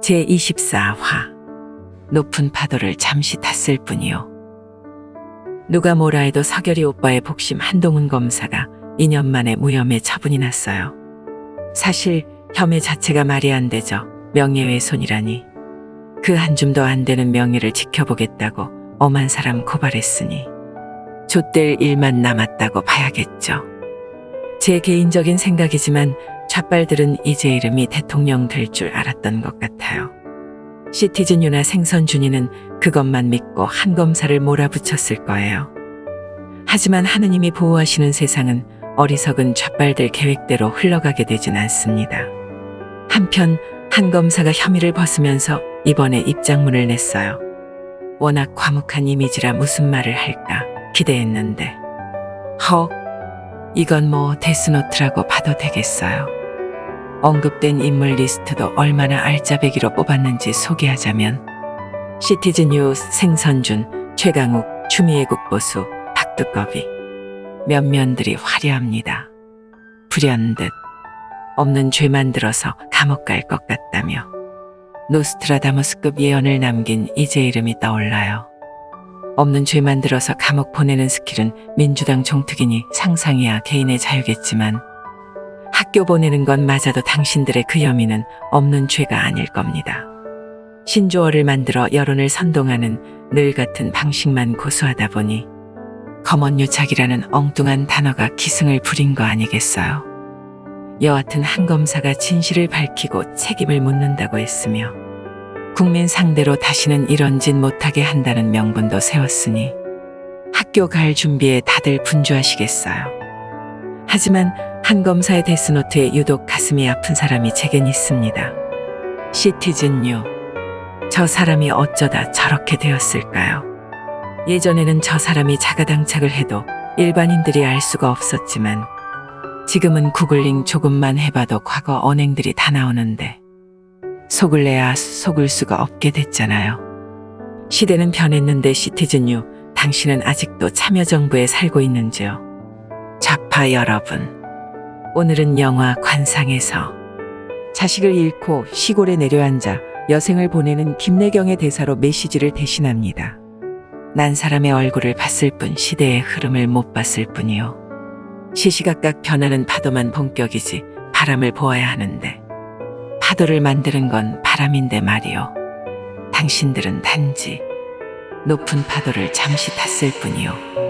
제24화 높은 파도를 잠시 탔을 뿐이요. 누가 뭐라 해도 서결이 오빠의 복심 한동훈 검사가 2년 만에 무혐의 처분이 났어요. 사실 혐의 자체가 말이 안 되죠. 명예훼손이라니. 그 한 줌도 안 되는 명예를 지켜보겠다고 엄한 사람 고발했으니 좆될 일만 남았다고 봐야겠죠. 제 개인적인 생각이지만 좌빨들은 이제 이름이 대통령 될 줄 알았던 것 같아요. 시티즌 유나 생선 준이는 그것만 믿고 한 검사를 몰아붙였을 거예요. 하지만 하느님이 보호하시는 세상은 어리석은 좌빨들 계획대로 흘러가게 되진 않습니다. 한편 한 검사가 혐의를 벗으면서 이번에 입장문을 냈어요. 워낙 과묵한 이미지라 무슨 말을 할까 기대했는데 헉 이건 뭐 데스노트라고 봐도 되겠어요. 언급된 인물 리스트도 얼마나 알짜배기로 뽑았는지 소개하자면 시티즌 뉴스 생선준, 최강욱, 추미애 국보수, 박두꺼비 몇 면들이 화려합니다. 불현듯 없는 죄 만 들어서 감옥 갈 것 같다며 노스트라다무스급 예언을 남긴 이제 이름이 떠올라요. 없는 죄 만 들어서 감옥 보내는 스킬은 민주당 종특이니 상상이야 개인의 자유겠지만 학교 보내는 건 맞아도 당신들의 그 혐의는 없는 죄가 아닐 겁니다. 신조어를 만들어 여론을 선동하는 늘 같은 방식만 고수하다 보니 검언유착이라는 엉뚱한 단어가 기승을 부린 거 아니겠어요? 여하튼 한 검사가 진실을 밝히고 책임을 묻는다고 했으며 국민 상대로 다시는 이런 짓 못하게 한다는 명분도 세웠으니 학교 갈 준비에 다들 분주하시겠어요. 하지만 한 검사의 데스노트에 유독 가슴이 아픈 사람이 제겐 있습니다. 시티즌 뉴. 저 사람이 어쩌다 저렇게 되었을까요? 예전에는 저 사람이 자가당착을 해도 일반인들이 알 수가 없었지만 지금은 구글링 조금만 해봐도 과거 언행들이 다 나오는데 속을래야 속을 수가 없게 됐잖아요. 시대는 변했는데 시티즌 뉴 당신은 아직도 참여정부에 살고 있는지요? 좌파 여러분. 오늘은 영화 관상에서 자식을 잃고 시골에 내려앉아 여생을 보내는 김래경의 대사로 메시지를 대신합니다. 난 사람의 얼굴을 봤을 뿐 시대의 흐름을 못 봤을 뿐이요. 시시각각 변하는 파도만 본격이지 바람을 보아야 하는데 파도를 만드는 건 바람인데 말이요. 당신들은 단지 높은 파도를 잠시 탔을 뿐이요.